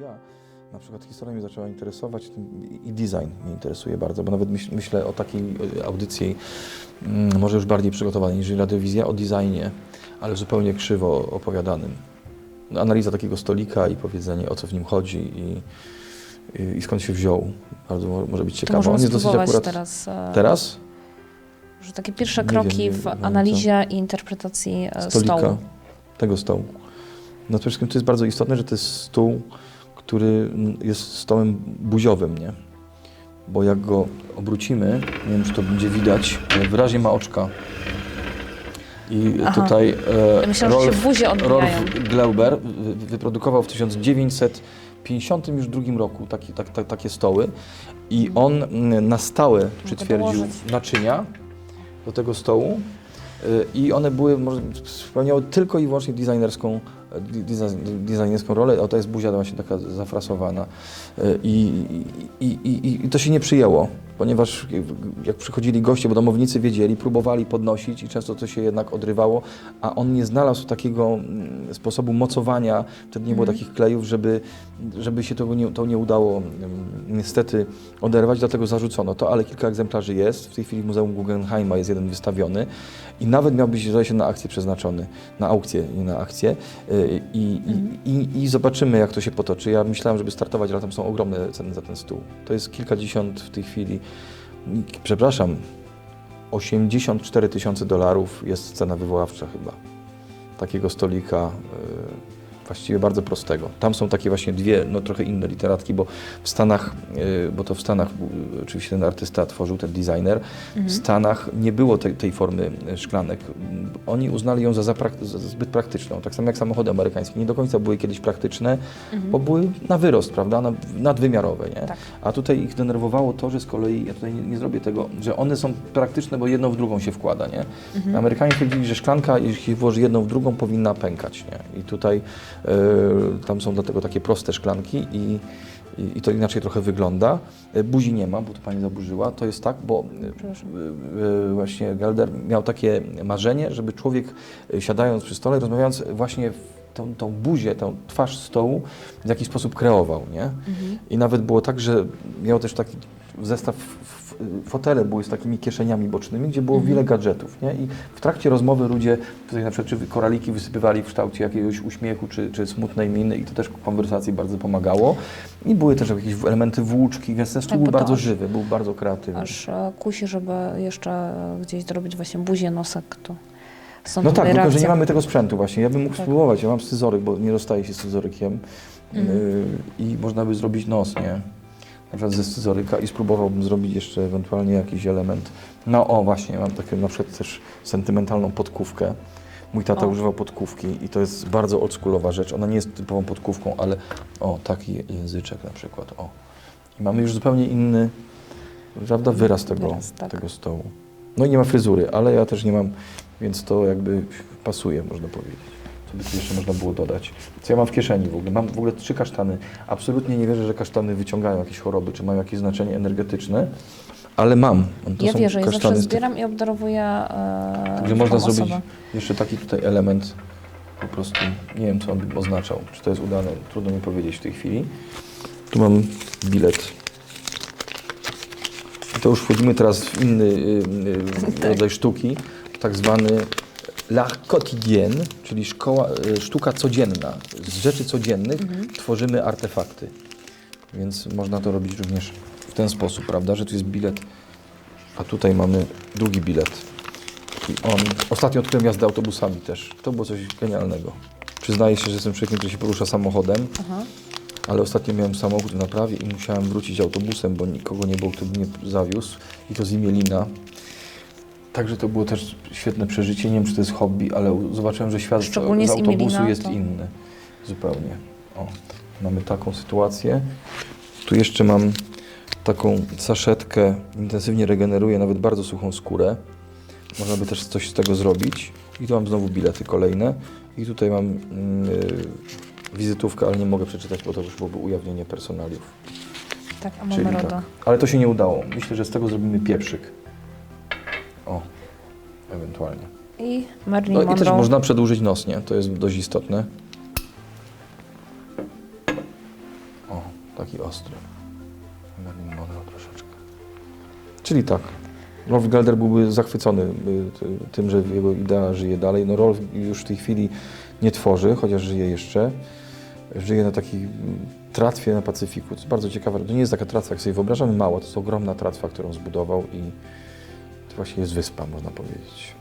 ja. Na przykład historia mnie zaczęła interesować i design mnie interesuje bardzo, bo nawet myśl, myślę o takiej e, audycji mm, może już bardziej przygotowanej niż radiowizja, o designie, ale zupełnie krzywo opowiadanym. No, Analiza takiego stolika i powiedzenie o co w nim chodzi i, i, i skąd się wziął. Bardzo mo- może być ciekawe. On jest dosyć akurat... teraz. e, Teraz? Że takie pierwsze Nie kroki wiem, w wiem, co. analizie i interpretacji e, stolika, stołu. tego stołu. No przede wszystkim to jest bardzo istotne, że to jest stół, który jest stołem buziowym, nie? Bo jak go obrócimy, nie wiem czy to będzie widać, ale wyraźnie ma oczka. I Aha. tutaj e, Ja myślałam, że się Rolf, buzie odbijają. Rolf Glauber wy- wyprodukował w 1950 już drugim roku takie, tak, tak, takie stoły i on mm, na stałe przytwierdził naczynia do tego stołu y, i one były, może spełniały tylko i wyłącznie designerską, e, design- designerską rolę, a to jest buzia właśnie taka zafrasowana Y, i, i, i, i to się nie przyjęło, ponieważ jak przychodzili goście, bo domownicy wiedzieli, próbowali podnosić i często to się jednak odrywało, a on nie znalazł takiego mm, sposobu mocowania, wtedy nie było Mhm. takich klejów, żeby, żeby się to nie, to nie udało mm, niestety oderwać, dlatego zarzucono to, ale kilka egzemplarzy jest. W tej chwili w Muzeum Guggenheima jest jeden wystawiony i nawet miał być zdaje się na akcję przeznaczony, na aukcję, nie na akcję Y, i, Mhm. i, i, i zobaczymy jak to się potoczy. Ja myślałem, żeby startować, ale tam są ogromne ceny za ten stół. To jest kilkadziesiąt w tej chwili, przepraszam, 84 tysiące dolarów jest cena wywoławcza chyba takiego stolika, y, właściwie bardzo prostego. Tam są takie właśnie dwie, no trochę inne literatki, bo w Stanach, y, bo to w Stanach y, oczywiście ten artysta tworzył, ten designer, w Stanach nie było tej, tej formy y, szklanek. Oni uznali ją za, za, prak- za zbyt praktyczną, tak samo jak samochody amerykańskie. Nie do końca były kiedyś praktyczne, bo były na wyrost, prawda, na, nadwymiarowe, nie? Tak. A tutaj ich denerwowało to, że z kolei, ja tutaj nie, nie zrobię tego, że one są praktyczne, bo jedną w drugą się wkłada, nie? Amerykanie twierdzili, że szklanka, jeśli włoży jedną w drugą, powinna pękać, nie? I tutaj e, tam są dlatego takie proste szklanki i, i, i to inaczej trochę wygląda. E, Buzi nie ma, bo to Pani zaburzyła. To jest tak, bo e, e, właśnie Gelder miał takie marzenie, żeby człowiek e, siadając przy stole, rozmawiając właśnie tą, tą buzię, tą twarz stołu w jakiś sposób kreował, nie? Mhm. I nawet było tak, że miał też taki zestaw, fotele były z takimi kieszeniami bocznymi, gdzie było wiele gadżetów, nie? I w trakcie rozmowy ludzie tutaj na przykład czy koraliki wysypywali w kształcie jakiegoś uśmiechu, czy, czy smutnej miny i to też konwersacji bardzo pomagało. I były też jakieś elementy włóczki, więc ten stół Tak, był bo to bardzo żywy, był bardzo kreatywny. Aż e, kusi, żeby jeszcze gdzieś zrobić właśnie buzię, nosek. To są No tak, tutaj tylko że nie mamy tego sprzętu właśnie. Ja bym mógł Tak. spróbować, ja mam scyzoryk, bo nie rozstaję się z scyzorykiem Mhm. yy, i można by zrobić nos, nie? Na przykład ze scyzoryka i spróbowałbym zrobić jeszcze ewentualnie jakiś element. No o, właśnie, mam taką na przykład też sentymentalną podkówkę. Mój tata O. używał podkówki i to jest bardzo oldschoolowa rzecz. Ona nie jest typową podkówką, ale o, taki języczek na przykład, o. I mamy już zupełnie inny, prawda, wyraz tego, Wyraz, tak. tego stołu. No i nie ma fryzury, ale ja też nie mam, więc to jakby pasuje, można powiedzieć. Co by tu jeszcze można było dodać? Co ja mam w kieszeni w ogóle? Mam w ogóle trzy kasztany. Absolutnie nie wierzę, że kasztany wyciągają jakieś choroby, czy mają jakieś znaczenie energetyczne, ale mam. To Ja wierzę, ja zawsze kasztany z tych- zbieram i obdarowuję e, Także można drugą zrobić osobę. jeszcze taki tutaj element, po prostu nie wiem co on by oznaczał, czy to jest udane, trudno mi powiedzieć w tej chwili. Tu mam bilet. I to już wchodzimy teraz w inny y, y, rodzaj sztuki, tak zwany l'art quotidien, czyli szkoła, y, sztuka codzienna. Z rzeczy codziennych tworzymy artefakty. Więc można to robić również w ten sposób, prawda, że tu jest bilet, a tutaj mamy drugi bilet. I on, ostatnio odkryłem jazdę autobusami też. To było coś genialnego. Przyznaję się, że jestem człowiekiem, który się porusza samochodem, Aha. ale ostatnio miałem samochód w naprawie i musiałem wrócić autobusem, bo nikogo nie było, kto by mnie zawiózł. I to z Imielina. Także to było też świetne przeżycie. Nie wiem, czy to jest hobby, ale zobaczyłem, że świat Szczególnie z z autobusu jest inny. Zupełnie. O, mamy taką sytuację. Tu jeszcze mam taką saszetkę, intensywnie regeneruje nawet bardzo suchą skórę. Można by też coś z tego zrobić. I tu mam znowu bilety kolejne. I tutaj mam mm, y, wizytówkę, ale nie mogę przeczytać, bo to już byłoby ujawnienie personaliów. Tak, a Czyli mamy RODO. tak. Ale to się nie udało. Myślę, że z tego zrobimy pieprzyk. O, ewentualnie. I Marilyn No i też można przedłużyć nos, nie? To jest dość istotne. taki ostry. Marilyn Monroe troszeczkę. Czyli tak, Rolf Gelder byłby zachwycony y, ty- tym, że jego idea żyje dalej. No Rolf już w tej chwili nie tworzy, chociaż żyje jeszcze. Żyje na takiej mm, tratwie na Pacyfiku. To jest bardzo ciekawe. To nie jest taka tratwa, jak sobie wyobrażamy, mała. To jest ogromna tratwa, którą zbudował i właśnie jest wyspa, można powiedzieć.